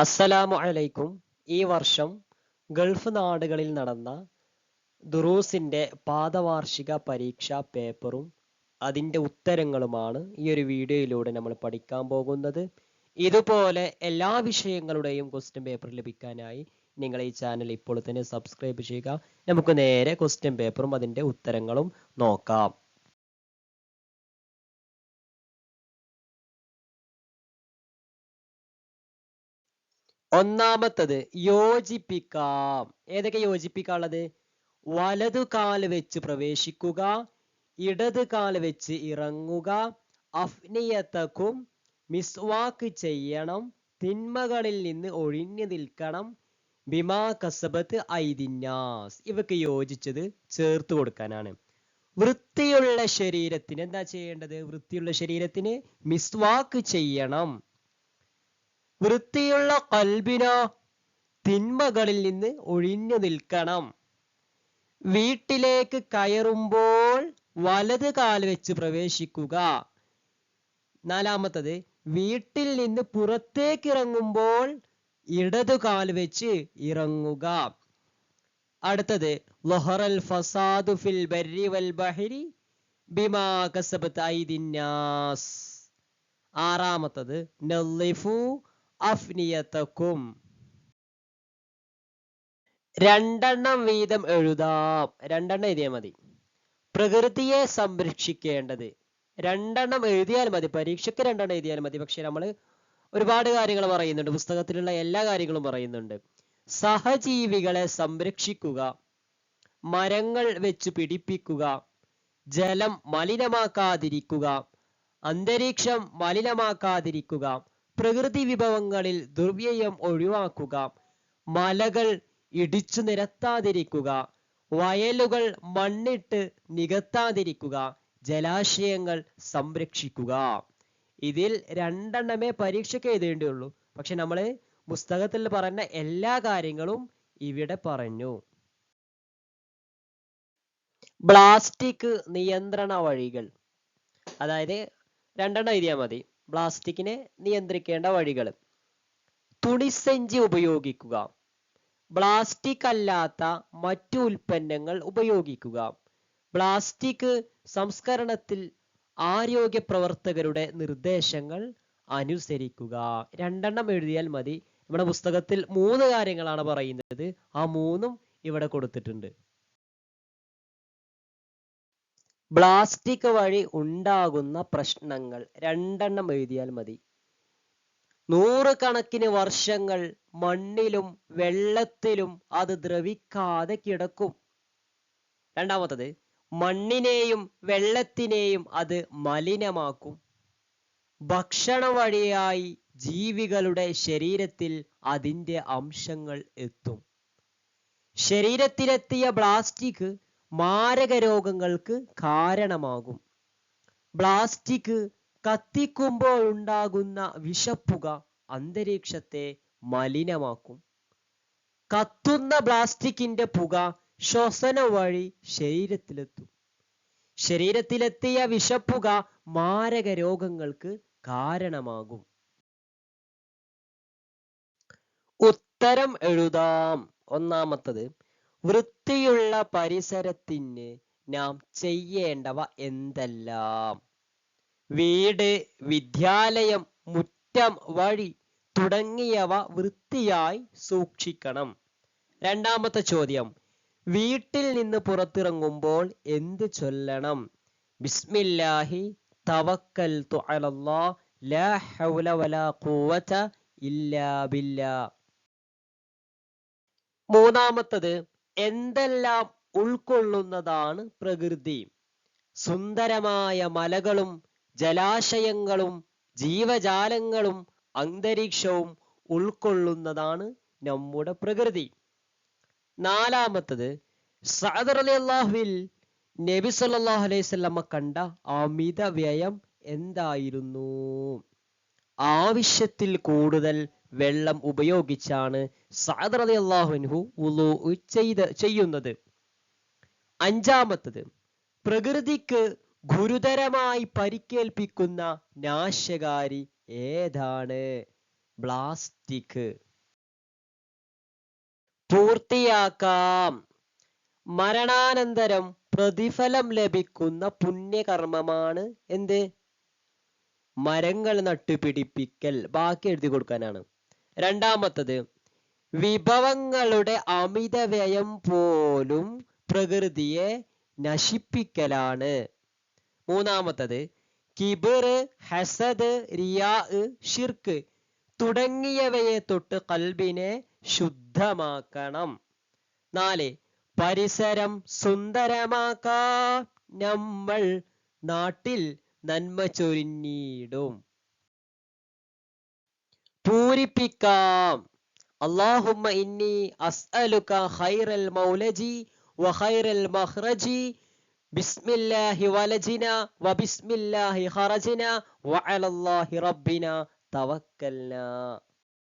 അസ്സലാമു അലൈക്കും. ഈ വർഷം ഗൾഫ് നാടുകളിൽ നടന്ന ദുറൂസിന്റെ പാദവാർഷിക പരീക്ഷാ പേപ്പറും അതിന്റെ ഉത്തരങ്ങളുമാണ് ഈ ഒരു വീഡിയോയിലൂടെ നമ്മൾ പഠിക്കാൻ പോകുന്നത്. ഇതുപോലെ എല്ലാ വിഷയങ്ങളുടെയും ക്വസ്റ്റ്യൻ പേപ്പർ ലഭിക്കാനായി നിങ്ങൾ ഈ ചാനൽ ഇപ്പോൾ തന്നെ സബ്സ്ക്രൈബ് ചെയ്യുക. നമുക്ക് നേരെ ക്വസ്റ്റ്യൻ പേപ്പറും അതിന്റെ ഉത്തരങ്ങളും നോക്കാം. ഒന്നാമത്തത് യോജിപ്പിക്കാം. ഏതൊക്കെ യോജിപ്പിക്കാനുള്ളത്? വലതു കാൽ വെച്ച് പ്രവേശിക്കുക ഇടത് കാൽ വെച്ച് ഇറങ്ങുക അഫ്നിയത്തക്കും മിസ്വാക്ക് ചെയ്യണം തിന്മകളിൽ നിന്ന് ഒഴിഞ്ഞു നിൽക്കണം ബിമാ കസബത്ത് ഐദിന്യാസ് ഇവക്ക് യോജിച്ചത് ചേർത്ത് കൊടുക്കാനാണ്. വൃത്തിയുള്ള ശരീരത്തിന് എന്താ ചെയ്യേണ്ടത്? വൃത്തിയുള്ള ശരീരത്തിന് മിസ്വാക്ക് ചെയ്യണം. വൃത്തിയുള്ള കൽബിനോ തിന്മകളിൽ നിന്ന് ഒഴിഞ്ഞു നിൽക്കണം. വീട്ടിലേക്ക് കയറുമ്പോൾ വലത് കാൽ വെച്ച് പ്രവേശിക്കുക. നാലാമത്തത് വീട്ടിൽ നിന്ന് പുറത്തേക്ക് ഇറങ്ങുമ്പോൾ ഇടതു കാൽ വെച്ച് ഇറങ്ങുക. അടുത്തത് ലൊഹറൽ ഫസാദു ഫിൽ ബർരി വൽ ബഹരി ബിമാ കസബത്ത് ഐദിന്നാസ് ആറാമത്തത് നല്ലിഫു അഫ്നിയത്തക്കും രണ്ടെണ്ണം വീതം എഴുതാം. രണ്ടെണ്ണം എഴുതിയാൽ മതി. പ്രകൃതിയെ സംരക്ഷിക്കേണ്ടത്. രണ്ടെണ്ണം എഴുതിയാൽ മതി. പരീക്ഷയ്ക്ക് രണ്ടെണ്ണം എഴുതിയാൽ മതി. പക്ഷെ നമ്മൾ ഒരുപാട് കാര്യങ്ങൾ പറയുന്നുണ്ട്. പുസ്തകത്തിലുള്ള എല്ലാ കാര്യങ്ങളും പറയുന്നുണ്ട്. സഹജീവികളെ സംരക്ഷിക്കുക. മരങ്ങൾ വെച്ച് പിടിപ്പിക്കുക. ജലം മലിനമാക്കാതിരിക്കുക. അന്തരീക്ഷം മലിനമാക്കാതിരിക്കുക. പ്രകൃതി വിഭവങ്ങളിൽ ദുർവ്യയം ഒഴിവാക്കുക മലകൾ ഇടിച്ചു നിരത്താതിരിക്കുക വയലുകൾ മണ്ണിട്ട് നികത്താതിരിക്കുക ജലാശയങ്ങൾ സംരക്ഷിക്കുക. ഇതിൽ രണ്ടെണ്ണമേ പരീക്ഷയ്ക്ക് എഴുതേണ്ടിയുള്ളൂ. പക്ഷെ നമ്മൾ പുസ്തകത്തിൽ പറഞ്ഞ എല്ലാ കാര്യങ്ങളും ഇവിടെ പറഞ്ഞു. പ്ലാസ്റ്റിക് നിയന്ത്രണ വഴികൾ. അതായത് രണ്ടെണ്ണം എഴുതിയാൽ മതി. പ്ലാസ്റ്റിക്കിനെ നിയന്ത്രിക്കേണ്ട വഴികൾ. തുണിസഞ്ചി ഉപയോഗിക്കുക. പ്ലാസ്റ്റിക് അല്ലാത്ത മറ്റു ഉൽപ്പന്നങ്ങൾ ഉപയോഗിക്കുക. പ്ലാസ്റ്റിക് സംസ്കരണത്തിൽ ആരോഗ്യ പ്രവർത്തകരുടെ നിർദ്ദേശങ്ങൾ അനുസരിക്കുക. രണ്ടെണ്ണം എഴുതിയാൽ മതി. നമ്മുടെ പുസ്തകത്തിൽ മൂന്ന് കാര്യങ്ങളാണ് പറയുന്നത്. ആ മൂന്നും ഇവിടെ കൊടുത്തിട്ടുണ്ട്. പ്ലാസ്റ്റിക് വഴി ഉണ്ടാകുന്ന പ്രശ്നങ്ങൾ രണ്ടെണ്ണം എഴുതിയാൽ മതി. നൂറുകണക്കിന് വർഷങ്ങൾ മണ്ണിലും വെള്ളത്തിലും അത് ദ്രവിക്കാതെ കിടക്കും. രണ്ടാമത്തത് മണ്ണിനെയും വെള്ളത്തിനെയും അത് മലിനമാക്കും. ഭക്ഷണ വഴിയായി ജീവികളുടെ ശരീരത്തിൽ അതിന്റെ അംശങ്ങൾ എത്തും. ശരീരത്തിലെത്തിയ പ്ലാസ്റ്റിക് മാരക രോഗങ്ങൾക്ക് കാരണമാകും. പ്ലാസ്റ്റിക് കത്തിക്കുമ്പോൾ ഉണ്ടാകുന്ന വിഷപ്പുക അന്തരീക്ഷത്തെ മലിനമാക്കും. കത്തുന്ന പ്ലാസ്റ്റിക്കിന്റെ പുക ശ്വസന വഴി ശരീരത്തിലെത്തും. ശരീരത്തിലെത്തിയ വിഷപ്പുക മാരക രോഗങ്ങൾക്ക് കാരണമാകും. ഉത്തരം എഴുതാം. ഒന്നാമത്തത് വൃത്തിയുള്ള പരിസരത്തിന് നാം ചെയ്യേണ്ടവ എന്തെല്ലാം? വീട് വിദ്യാലയം മുറ്റം വഴി തുടങ്ങിയവ വൃത്തിയായി സൂക്ഷിക്കണം. രണ്ടാമത്തെ ചോദ്യം. വീട്ടിൽ നിന്ന് പുറത്തിറങ്ങുമ്പോൾ എന്ത് ചൊല്ലണം? ബിസ്മില്ലാഹി തവക്കൽ ലാ ഹൗല വലാ ഇല്ലാ ബില്ലാ. മൂന്നാമത്തത് എന്തെല്ലാം ഉൾക്കൊള്ളുന്നതാണ് പ്രകൃതി. സുന്ദരമായ മലകളും ജലാശയങ്ങളും ജീവജാലങ്ങളും അന്തരീക്ഷവും ഉൾക്കൊള്ളുന്നതാണ് നമ്മുടെ പ്രകൃതി. നാലാമത്തത് സഅദർ അലി അള്ളാഹുവിൽ നബി സല്ലാഹു അലൈഹി വസല്ലമ കണ്ട അമിത വ്യയം എന്തായിരുന്നു? ആവശ്യത്തിൽ കൂടുതൽ വെള്ളം ഉപയോഗിച്ചാണ് സഅദർ അലി അള്ളാഹുൻഹു ചെയ്ത് ചെയ്യുന്നത്. അഞ്ചാമത്തത് പ്രകൃതിക്ക് ഗുരുതരമായി പരിക്കേൽപ്പിക്കുന്ന നാശകാരി ഏതാണ്? ബ്ലാസ്റ്റിക് പൂർത്തിയാക്കാം. മരണാനന്തരം പ്രതിഫലം ലഭിക്കുന്ന പുണ്യകർമ്മമാണ് എന്ത്? മരങ്ങൾ നട്ടുപിടിപ്പിക്കൽ ബാക്കി എഴുതി കൊടുക്കാനാണ്. രണ്ടാമത്തത് വിഭവങ്ങളുടെ അമിത വ്യയം പോലും പ്രകൃതിയെ നശിപ്പിക്കലാണ്. മൂന്നാമത്തത് കിബിർ ഹസദ് റിയാ ഷിർക്ക് തുടങ്ങിയവയെ തൊട്ട് കൽബിനെ ശുദ്ധമാക്കണം. നാല് പരിസരം സുന്ദരമാക്കാൻ നമ്മൾ നാട്ടിൽ നന്മ ചൊരിഞ്ഞിടും. പൂരിപ്പിക്കാം. അള്ളാഹുമ്മ ഇന്നി അസ്അലുക ഖൈറൽ മൗലജി വഖൈറൽ മഖ്റജി. ബിസ്മില്ലാഹി വലജിന വബിസ്മില്ലാഹി ഖറജിന വഅലല്ലാഹി റബ്ബിന തവക്കൽനാ.